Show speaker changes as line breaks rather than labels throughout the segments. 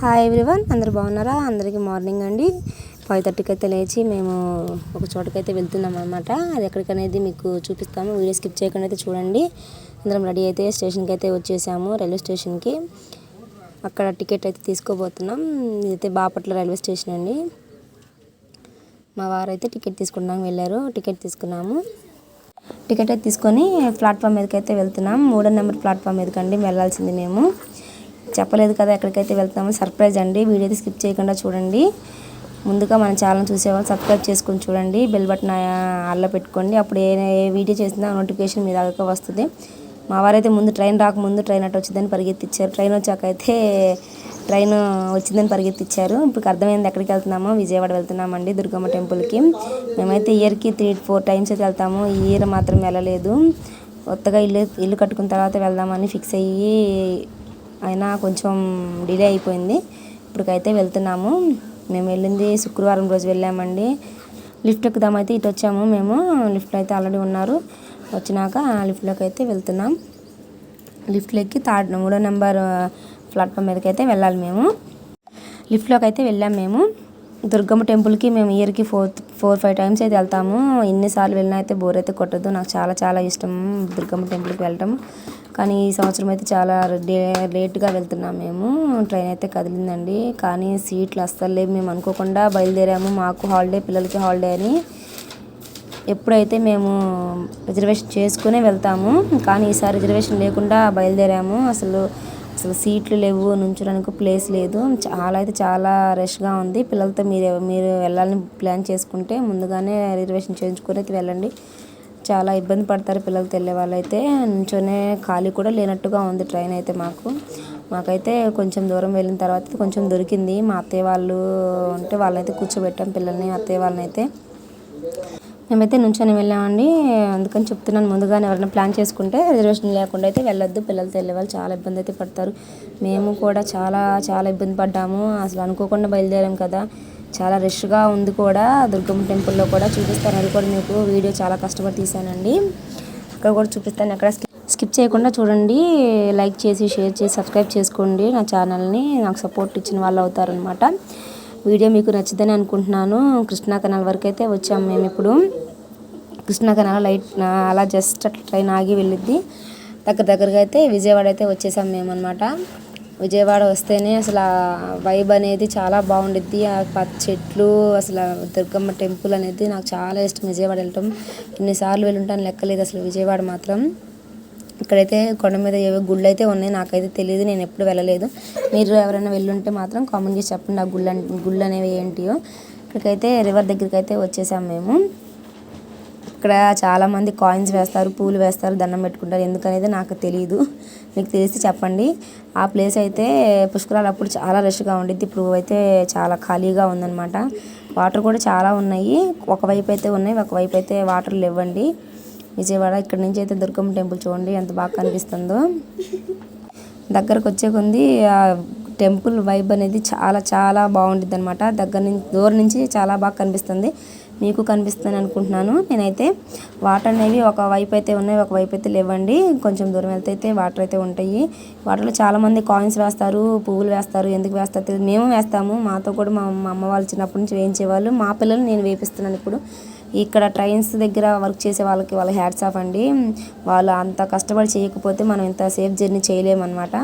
Hi everyone అందరు బాగున్నారా? అందరికీ మార్నింగ్ అండి. ఫైవ్ థర్టీకి అయితే లేచి మేము ఒక చోటకైతే వెళ్తున్నాం అనమాట అది ఎక్కడికనేది మీకు చూపిస్తాము. వీడియో స్కిప్ చేయకుండా అయితే చూడండి. అందరం రెడీ అయితే స్టేషన్కి అయితే వచ్చేసాము రైల్వే స్టేషన్కి. అక్కడ టికెట్ అయితే తీసుకోబోతున్నాం. ఇదైతే బాపట్ల రైల్వే స్టేషన్ అండి. మా వారు అయితే టికెట్ తీసుకున్నాం వెళ్ళారు. టికెట్ తీసుకున్నాము. టికెట్ అయితే తీసుకొని ప్లాట్ఫామ్ మీదకి అయితే వెళ్తున్నాం. మూడో నెంబర్ ప్లాట్ఫామ్ మీదకండి. వెళ్ళాల్సింది మేము. చెప్పలేదు కదా ఎక్కడికైతే వెళ్తామో సర్ప్రైజ్ అండి. వీడియో అయితే స్కిప్ చేయకుండా చూడండి. ముందుగా మన ఛానల్ చూసేవాళ్ళు సబ్స్క్రైబ్ చేసుకొని చూడండి. బెల్ బటన్ అల్లో పెట్టుకోండి. అప్పుడు ఏ ఏ వీడియో చేసినా నోటిఫికేషన్ మీ దాకా వస్తుంది. మా వారైతే ముందు ట్రైన్ రాకముందు ట్రైన్ అటు వచ్చిందని పరిగెత్తిచ్చారు. ట్రైన్ వచ్చాక అయితే ట్రైన్ వచ్చిందని పరిగెత్తిచ్చారు. ఇప్పుడు అర్థమైంది ఎక్కడికి వెళ్తున్నామో. విజయవాడ వెళ్తున్నామండి దుర్గమ్మ టెంపుల్కి మేమైతే ఇయర్కి త్రీ ఫోర్ టైమ్స్ అయితే వెళ్తాము. ఈ ఇయర్ మాత్రం వెళ్ళలేదు. కొత్తగా ఇల్లు ఇల్లు కట్టుకున్న తర్వాత వెళ్దామని ఫిక్స్ అయ్యి అయినా కొంచెం డిలే అయిపోయింది. ఇప్పటికైతే వెళ్తున్నాము. మేము వెళ్ళింది శుక్రవారం రోజు వెళ్ళామండి. లిఫ్ట్ ఎక్కుదామైతే ఇటు వచ్చాము మేము. లిఫ్ట్లో అయితే ఆల్రెడీ ఉన్నారు. వచ్చినాక లిఫ్ట్లోకి అయితే వెళ్తున్నాం. లిఫ్ట్లో ఎక్కి థర్డ్ మూడో నెంబర్ ప్లాట్ఫామ్ మీదకి అయితే వెళ్ళాలి మేము. లిఫ్ట్లోకి అయితే వెళ్ళాం మేము. దుర్గమ్మ టెంపుల్కి మేము ఇయర్కి ఫోర్ ఫోర్ ఫైవ్ టైమ్స్ అయితే వెళ్తాము. ఎన్నిసార్లు వెళ్ళినా అయితే బోర్ అయితే కొట్టదు. నాకు చాలా చాలా ఇష్టం దుర్గమ్మ టెంపుల్కి వెళ్ళటం. కానీ ఈ సంవత్సరం అయితే చాలా లేట్గా వెళ్తున్నాం మేము. ట్రైన్ అయితే కదిలిందండి. కానీ సీట్లు అస్సలు లేవు. మేము అనుకోకుండా బయలుదేరాము. మాకు హాలిడే పిల్లలకి హాలిడే అని ఎప్పుడైతే మేము రిజర్వేషన్ చేసుకునే వెళ్తాము కానీ ఈసారి రిజర్వేషన్ లేకుండా బయలుదేరాము. అసలు అసలు సీట్లు లేవు నుంచడానికి ప్లేస్ లేదు. చాలా అయితే చాలా రష్గా ఉంది. పిల్లలతో మీరు మీరు వెళ్ళాలని ప్లాన్ చేసుకుంటే ముందుగానే రిజర్వేషన్ చేయించుకొని వెళ్ళండి. చాలా ఇబ్బంది పడతారు పిల్లలతో వెళ్ళే వాళ్ళైతే. నుంచోనే ఖాళీ కూడా లేనట్టుగా ఉంది ట్రైన్ అయితే మాకు. మాకైతే కొంచెం దూరం వెళ్ళిన తర్వాత కొంచెం దొరికింది. మా అత్తయ్య వాళ్ళు ఉంటే వాళ్ళైతే కూర్చోబెట్టాం పిల్లల్ని అత్తయ్య వాళ్ళని అయితే మేమైతే నుంచొని వెళ్ళామండి. అందుకని చెప్తున్నాను ముందుగానే ఎవరైనా ప్లాన్ చేసుకుంటే రిజర్వేషన్ లేకుండా అయితే వెళ్ళొద్దు. పిల్లలతో వెళ్ళే వాళ్ళు చాలా ఇబ్బంది అయితే పడతారు. మేము కూడా చాలా చాలా ఇబ్బంది పడ్డాము. అసలు అనుకోకుండా బయలుదేరాం కదా. చాలా రష్గా ఉంది కూడా. దుర్గమ్మ టెంపుల్లో కూడా చూపిస్తాను అది కూడా మీకు వీడియో చాలా కష్టపడి తీసానండి అక్కడ కూడా చూపిస్తాను. అక్కడ స్కిప్ చేయకుండా చూడండి. లైక్ చేసి షేర్ చేసి సబ్స్క్రైబ్ చేసుకోండి. నా ఛానల్ని నాకు సపోర్ట్ ఇచ్చిన వాళ్ళు అవుతారనమాట వీడియో మీకు నచ్చిందని అనుకుంటున్నాను. కృష్ణా కెనాల్ వరకు అయితే వచ్చాము మేము ఇప్పుడు. కృష్ణా కెనాల్ లైట్ అలా జస్ట్ అట్లా ట్రైన్ ఆగి వెళ్ళిద్ది. దగ్గర దగ్గరగా అయితే విజయవాడ అయితే వచ్చేసాం మేము అనమాట విజయవాడ వస్తేనే అసలు ఆ వైబ్ అనేది చాలా బాగుండిద్ది. ఆ పచ్చ చెట్లు అసలు దుర్గమ్మ టెంపుల్ అనేది నాకు చాలా ఇష్టం విజయవాడ వెళ్ళటం. ఎన్నిసార్లు వెళ్ళుంటాను లెక్కలేదు అసలు విజయవాడ మాత్రం. ఇక్కడైతే కొండ మీద ఏవో గుళ్ళు అయితే ఉన్నాయి నాకైతే తెలియదు నేను ఎప్పుడు వెళ్ళలేదు. మీరు ఎవరైనా వెళ్ళుంటే మాత్రం కామెంట్ చేసి చెప్పండి ఆ గుళ్ళు గుళ్ళు అనేవి ఏంటియో. ఇక్కడికైతే రివర్ దగ్గరికి అయితే వచ్చేసాం మేము. ఇక్కడ చాలామంది కాయిన్స్ వేస్తారు పూలు వేస్తారు దండం పెట్టుకుంటారు. ఎందుకనేది నాకు తెలియదు మీకు తెలిసి చెప్పండి. ఆ ప్లేస్ అయితే పుష్కరాలు అప్పుడు చాలా రష్గా ఉండిద్ది. ఇప్పుడు అయితే చాలా ఖాళీగా ఉందన్నమాట. వాటర్ కూడా చాలా ఉన్నాయి. ఒకవైపు అయితే ఉన్నాయి ఒకవైపు అయితే వాటర్ లేవండి. విజయవాడ ఇక్కడ నుంచి అయితే దుర్గమ్మ టెంపుల్ చూడండి ఎంత బాగా కనిపిస్తుందో. దగ్గరకు వచ్చే కొంది ఆ టెంపుల్ వైబ్ అనేది చాలా చాలా బాగుంటుంది అనమాట దగ్గర నుంచి దూరం నుంచి చాలా బాగా కనిపిస్తుంది. మీకు కనిపిస్తుంది అనుకుంటున్నాను. నేనైతే వాటర్ అనేవి ఒక వైపు అయితే ఉన్నాయి ఒక వైపు అయితే లేవండి. కొంచెం దూరం వెళ్తే అయితే వాటర్ అయితే ఉంటాయి. వాటర్లో చాలామంది కాయిన్స్ వేస్తారు పువ్వులు వేస్తారు. ఎందుకు వేస్తారు తెలియదు మేము వేస్తాము. మాతో కూడా మా మా అమ్మ వాళ్ళు చిన్నప్పటి నుంచి వేయించేవాళ్ళు. మా పిల్లలు నేను వేపిస్తున్నాను ఇప్పుడు. ఇక్కడ ట్రైన్స్ దగ్గర వర్క్ చేసే వాళ్ళకి వాళ్ళ హ్యాట్స్ ఆఫ్ అండి. వాళ్ళు అంత కష్టపడి చేయకపోతే మనం ఇంత సేఫ్ జర్నీ చేయలేమన్నమాట.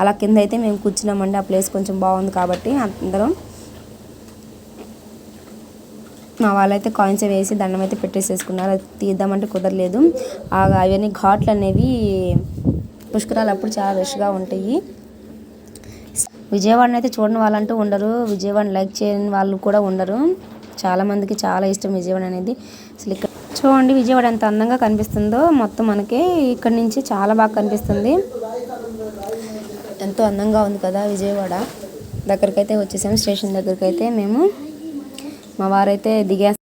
అలా కింద అయితే మేము కూర్చున్నామండి. ఆ ప్లేస్ కొంచెం బాగుంది కాబట్టి అందరం మా వాళ్ళైతే కాయిన్స్ వేసి దండం అయితే పెట్టేసేసుకున్నారు. అది తీద్దామంటే కుదరలేదు. అవన్నీ ఘాట్లు అనేవి పుష్కరాలు అప్పుడు చాలా రష్గా ఉంటాయి. విజయవాడని అయితే చూడని వాళ్ళంటూ ఉండరు. విజయవాడ లైక్ చేయని వాళ్ళు కూడా ఉండరు. చాలామందికి చాలా ఇష్టం విజయవాడ అనేది. అసలు ఇక్కడ చూడండి విజయవాడ ఎంత అందంగా కనిపిస్తుందో. మొత్తం మనకి ఇక్కడ నుంచి చాలా బాగా కనిపిస్తుంది. ఎంతో అందంగా ఉంది కదా విజయవాడ. దగ్గరకైతే వచ్చేసాము. స్టేషన్ దగ్గరకైతే మేము మా వారైతే దిగేస్తారు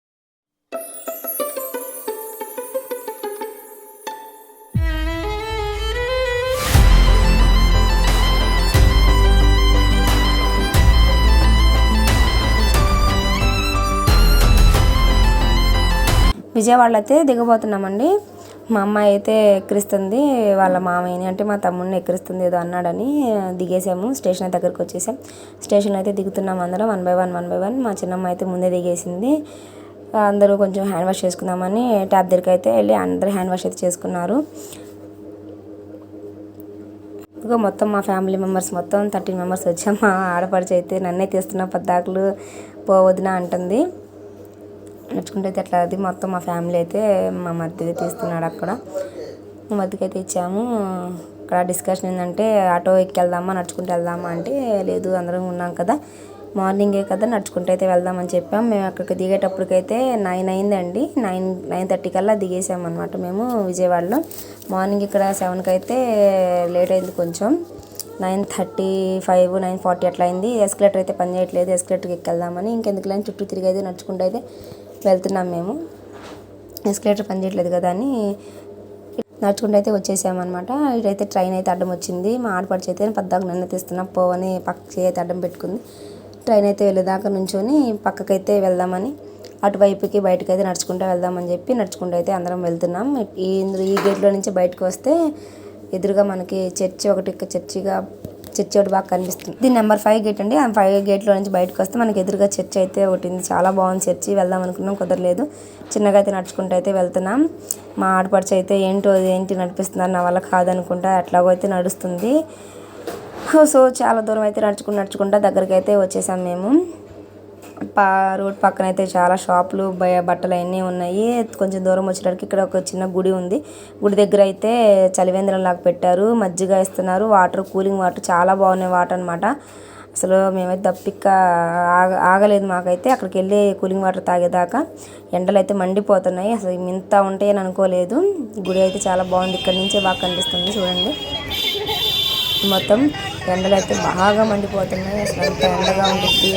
విజయవాడలో అయితే దిగబోతున్నామండి. మా అమ్మాయి అయితే ఎక్కిరిస్తుంది వాళ్ళ మామయ్యని అంటే మా తమ్ముడిని ఎక్కిరిస్తుంది ఏదో అన్నాడని దిగేసాము స్టేషన్ దగ్గరికి వచ్చేసాం. స్టేషన్ అయితే దిగుతున్నాం అందరం one by one one by one. మా చిన్నమ్మ అయితే ముందే దిగేసింది. అందరూ కొంచెం హ్యాండ్ వాష్ చేసుకుందామని ట్యాబ్ దగ్గరికి అయితే వెళ్ళి అందరూ హ్యాండ్ వాష్ అయితే చేసుకున్నారు. ఇక మొత్తం మా ఫ్యామిలీ మెంబర్స్ మొత్తం థర్టీన్ మెంబర్స్ వచ్చాం. మా ఆడపడిచి అయితే నన్నే తీస్తున్న పద్దాకులు పోవద్దునా అంటుంది. నడుచుకుంటే అయితే అట్లా అది మొత్తం మా ఫ్యామిలీ అయితే మా మధ్య తీస్తున్నాడు అక్కడ. మా మధ్యకి అయితే ఇచ్చాము. అక్కడ డిస్కషన్ ఏంటంటే ఆటో ఎక్కి వెళ్దామా నడుచుకుంటూ వెళ్దామా అంటే లేదు అందరం ఉన్నాం కదా. మార్నింగే కదా నడుచుకుంటూ అయితే వెళ్దామని చెప్పాం. మేము అక్కడికి దిగేటప్పటికైతే నైన్ అయిందండి. నైన్ నైన్ థర్టీ కల్లా దిగేసామన్నమాట మేము విజయవాడలో. మార్నింగ్ ఇక్కడ సెవెన్కి అయితే లేట్ అయింది కొంచెం. Nine thirty five nine forty అట్లా అయింది. ఎస్కలేటర్ అయితే పని చేయట్లేదు. ఎస్కలేటర్కి ఎక్కెళ్దామని ఇంకెందుకు లేని చుట్టూ తిరిగి అయితే నడుచుకుంటూ అయితే వెళ్తున్నాం మేము. ఎస్కలేటర్ పని చేయట్లేదు కదా అని నడుచుకుంటూ అయితే వచ్చేసామన్నమాట. ఇటైతే ట్రైన్ అయితే అడ్డం వచ్చింది. మా ఆడపడిచి అయితే పద్దాకు నన్ను తీస్తున్నా పోవని పక్కకి అయితే అడ్డం పెట్టుకుంది. ట్రైన్ అయితే వెళ్ళేదాకా నుంచొని పక్కకైతే వెళ్దామని అటువైపుకి బయటకు అయితే నడుచుకుంటూ వెళ్దామని చెప్పి నడుచుకుంటూ అయితే అందరం వెళ్తున్నాం. ఈ ఈ గేట్లో నుంచి బయటకు వస్తే ఎదురుగా మనకి చర్చి ఒకటి చర్చిగా చర్చి ఒకటి బాగా కనిపిస్తుంది. ఇది నెంబర్ ఫైవ్ గేట్ అండి. ఆ ఫైవ్ గేట్లో నుంచి బయటకు వస్తే మనకి ఎదురుగా చర్చి అయితే ఒకటి ఉంది. చాలా బాగుంది చర్చి. వెళ్దాం అనుకున్నాం కుదరలేదు. చిన్నగా అయితే నడుచుకుంటూ అయితే వెళ్తున్నాం. మా ఆడపడుచు అయితే ఏంటో ఏంటి నడిపిస్తున్నారు నా వల్ల కాదనుకుంటా ఎట్లాగో అయితే నడుస్తుంది. సో చాలా దూరం అయితే నడుచుకుంటూ నడుచుకుంటా దగ్గరికి అయితే వచ్చేసాం మేము. పా రోడ్ పక్కన అయితే చాలా షాపులు బయ బట్టలు అన్నీ ఉన్నాయి. కొంచెం దూరం వచ్చేటప్పటికి ఇక్కడ ఒక చిన్న గుడి ఉంది. గుడి దగ్గర అయితే చలివేంద్రం లాగా పెట్టారు. మజ్జిగ ఇస్తున్నారు వాటర్ కూలింగ్ వాటర్ చాలా బాగున్నాయి. వాటర్ అనమాట అసలు మేమైతే దప్పిక్క ఆగ ఆగలేదు మాకైతే. అక్కడికి వెళ్ళి కూలింగ్ వాటర్ తాగేదాకా ఎండలు అయితే మండిపోతున్నాయి. అసలు ఇంత ఉంటాయని అనుకోలేదు. గుడి అయితే చాలా బాగుంది. ఇక్కడ నుంచే బాగా కనిపిస్తుంది. చూడండి. మొత్తం ఎండలు అయితే బాగా మండిపోతున్నాయి. అసలు అంత ఎండగా ఉంటుంది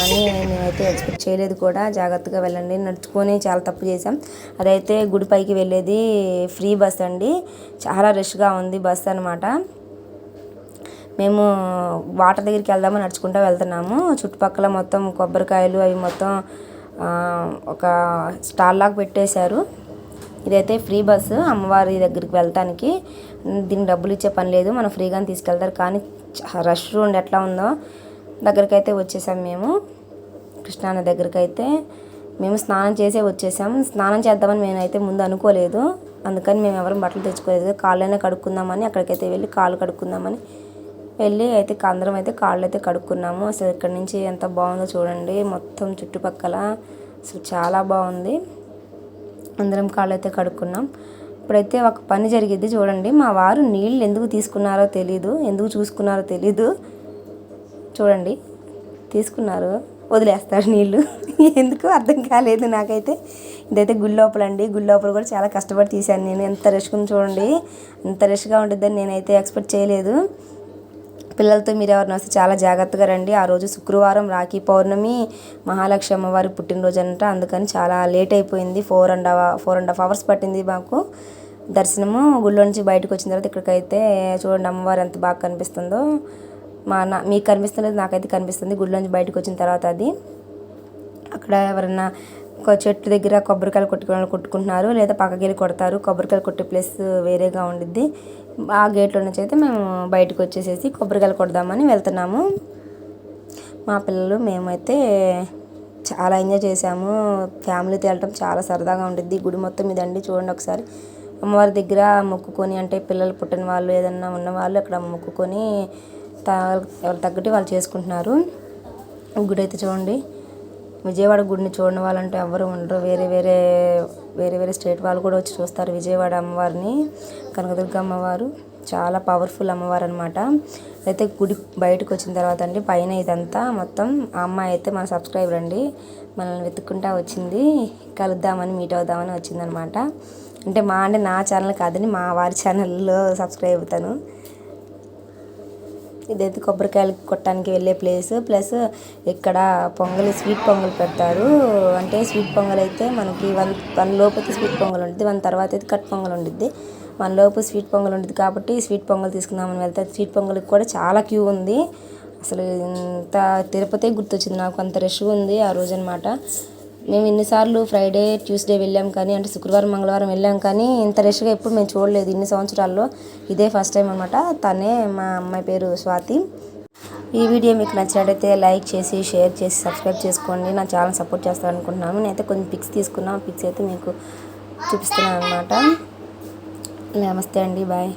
అని మేమైతే ఎక్స్పెక్ట్ చేయలేదు కూడా. జాగ్రత్తగా వెళ్ళండి. నడుచుకొని చాలా తప్పు చేసాం అదైతే గుడి పైకి వెళ్ళేది ఫ్రీ బస్ అండి. చాలా రష్గా ఉంది బస్ అనమాట మేము వాటర్ దగ్గరికి వెళ్దామని నడుచుకుంటూ వెళ్తున్నాము. చుట్టుపక్కల మొత్తం కొబ్బరికాయలు అవి మొత్తం ఒక స్టాల్ లాగా పెట్టేశారు. ఇదైతే ఫ్రీ బస్సు అమ్మవారి దగ్గరికి వెళ్తానికి దీనికి డబ్బులు ఇచ్చే పని లేదు. మనం ఫ్రీగానే తీసుకెళ్తారు. కానీ రష్ రోడ్ ఎట్లా ఉందో దగ్గరకైతే వచ్చేసాం మేము. కృష్ణాన దగ్గరికి అయితే మేము స్నానం చేసే వచ్చేసాం. స్నానం చేద్దామని మేమైతే ముందు అనుకోలేదు. అందుకని మేము ఎవరు బట్టలు తెచ్చుకోలేదు. కాళ్ళైనా కడుక్కుందామని అక్కడికైతే వెళ్ళి కాళ్ళు కడుక్కుందామని వెళ్ళి అయితే అందరం అయితే కాళ్ళు అయితే కడుక్కున్నాము. అసలు ఇక్కడ నుంచి ఎంత బాగుందో చూడండి. మొత్తం చుట్టుపక్కల అసలు చాలా బాగుంది. అందరం కాళ్ళు అయితే కడుక్కున్నాం. ఇప్పుడైతే ఒక పని జరిగింది చూడండి మా వారు నీళ్ళు ఎందుకు తీసుకున్నారో తెలీదు. ఎందుకు చూసుకున్నారో తెలీదు. చూడండి తీసుకున్నారు. వదిలేస్తారు నీళ్ళు. ఎందుకు? అర్థం కాలేదు నాకైతే. ఇదైతే గుళ్ళోపల అండి గుళ్ళోపల కూడా చాలా కష్టపడి తీశాను నేను. ఎంత రష్గా చూడండి. ఎంత రష్గా ఉంటుందని నేనైతే ఎక్స్పెక్ట్ చేయలేదు. పిల్లలతో మీరు ఎవరిని వస్తే చాలా జాగ్రత్తగా రండి. ఆ రోజు శుక్రవారం రాఖీ పౌర్ణమి మహాలక్ష్మి అమ్మవారి పుట్టినరోజు అంట అందుకని చాలా లేట్ అయిపోయింది. Four and four and half hours పట్టింది మాకు దర్శనము. గుళ్ళో నుంచి బయటకు వచ్చిన తర్వాత ఇక్కడికైతే చూడండి అమ్మవారు ఎంత బాగా కనిపిస్తుందో. మా నా మీకు కనిపిస్తున్నది నాకైతే కనిపిస్తుంది. గుళ్ళో నుంచి బయటకు వచ్చిన తర్వాత అది. అక్కడ ఎవరన్నా చెట్టు దగ్గర కొబ్బరికాయలు కొట్టుకుని కొట్టుకుంటున్నారు లేదా పక్కకెళ్ళి కొడతారు. కొబ్బరికాయలు కొట్టే ప్లేస్ వేరేగా ఉండిద్ది. ఆ గేట్లో నుంచి అయితే మేము బయటకు వచ్చేసేసి కొబ్బరికాయలు కొడదామని వెళ్తున్నాము. మా పిల్లలు మేమైతే చాలా ఎంజాయ్ చేసాము ఫ్యామిలీతో వెళ్ళటం చాలా సరదాగా ఉండిద్ది. గుడి మొత్తం ఇదండి చూడండి ఒకసారి. అమ్మవారి దగ్గర మొక్కుకొని అంటే పిల్లలు పుట్టిన వాళ్ళు ఏదన్నా ఉన్న వాళ్ళు అక్కడ మొక్కుకొని ఎవరు తగ్గట్టు వాళ్ళు చేసుకుంటున్నారు. గుడి అయితే చూడండి. విజయవాడ గుడిని చూడని వాళ్ళంటే ఎవరు ఉండరు. వేరే వేరే వేరే వేరే స్టేట్ వాళ్ళు కూడా వచ్చి చూస్తారు. విజయవాడ అమ్మవారిని కనకదుర్గ అమ్మవారు. చాలా పవర్ఫుల్ అమ్మవారు అనమాట అయితే గుడి బయటకు వచ్చిన తర్వాత అండి పైన ఇదంతా మొత్తం ఆ అమ్మాయి అయితే మన సబ్స్క్రైబర్ అండి. మనల్ని వెతుక్కుంటా వచ్చింది. కలుద్దామని మీట్ అవుదామని వచ్చిందనమాట అంటే మా అంటే నా ఛానల్ కాదని మా వారి ఛానల్లో సబ్స్క్రైబ్ అవుతాను ఇదైతే కొబ్బరికాయలు కొట్టడానికి వెళ్ళే ప్లేస్ ప్లస్ ఇక్కడ పొంగల్ స్వీట్ పొంగల్ పెడతారు. అంటే స్వీట్ పొంగల్ అయితే మనకి వన్ వన్ లోపు స్వీట్ పొంగల్ ఉంటుంది వన్ తర్వాత అయితే కట్ పొంగల్ ఉంటుంది వన్ లోపు స్వీట్ పొంగల్ ఉంటుంది కాబట్టి స్వీట్ పొంగల్ తీసుకుందామని వెళ్తే స్వీట్ పొంగల్కి కూడా చాలా క్యూ ఉంది. అసలు ఇంత తిరుపతి గుర్తొచ్చింది నాకు అంత రష్ ఉంది ఆ రోజు అనమాట మేము ఇన్నిసార్లు ఫ్రైడే ట్యూస్డే వెళ్ళాం కానీ అంటే శుక్రవారం మంగళవారం వెళ్ళాం కానీ ఇంత రష్గా ఎప్పుడు మేము చూడలేదు ఇన్ని సంవత్సరాల్లో. ఇదే ఫస్ట్ టైం అనమాట తనే మా అమ్మాయి పేరు స్వాతి. ఈ వీడియో మీకు నచ్చినట్టయితే లైక్ చేసి షేర్ చేసి సబ్స్క్రైబ్ చేసుకోండి. నా ఛానల్ సపోర్ట్ చేస్తారనుకుంటున్నాను నేనైతే కొన్ని పిక్స్ తీసుకున్నాను పిక్స్ అయితే మీకు చూపిస్తున్నాను అనమాట నమస్తే అండి. బాయ్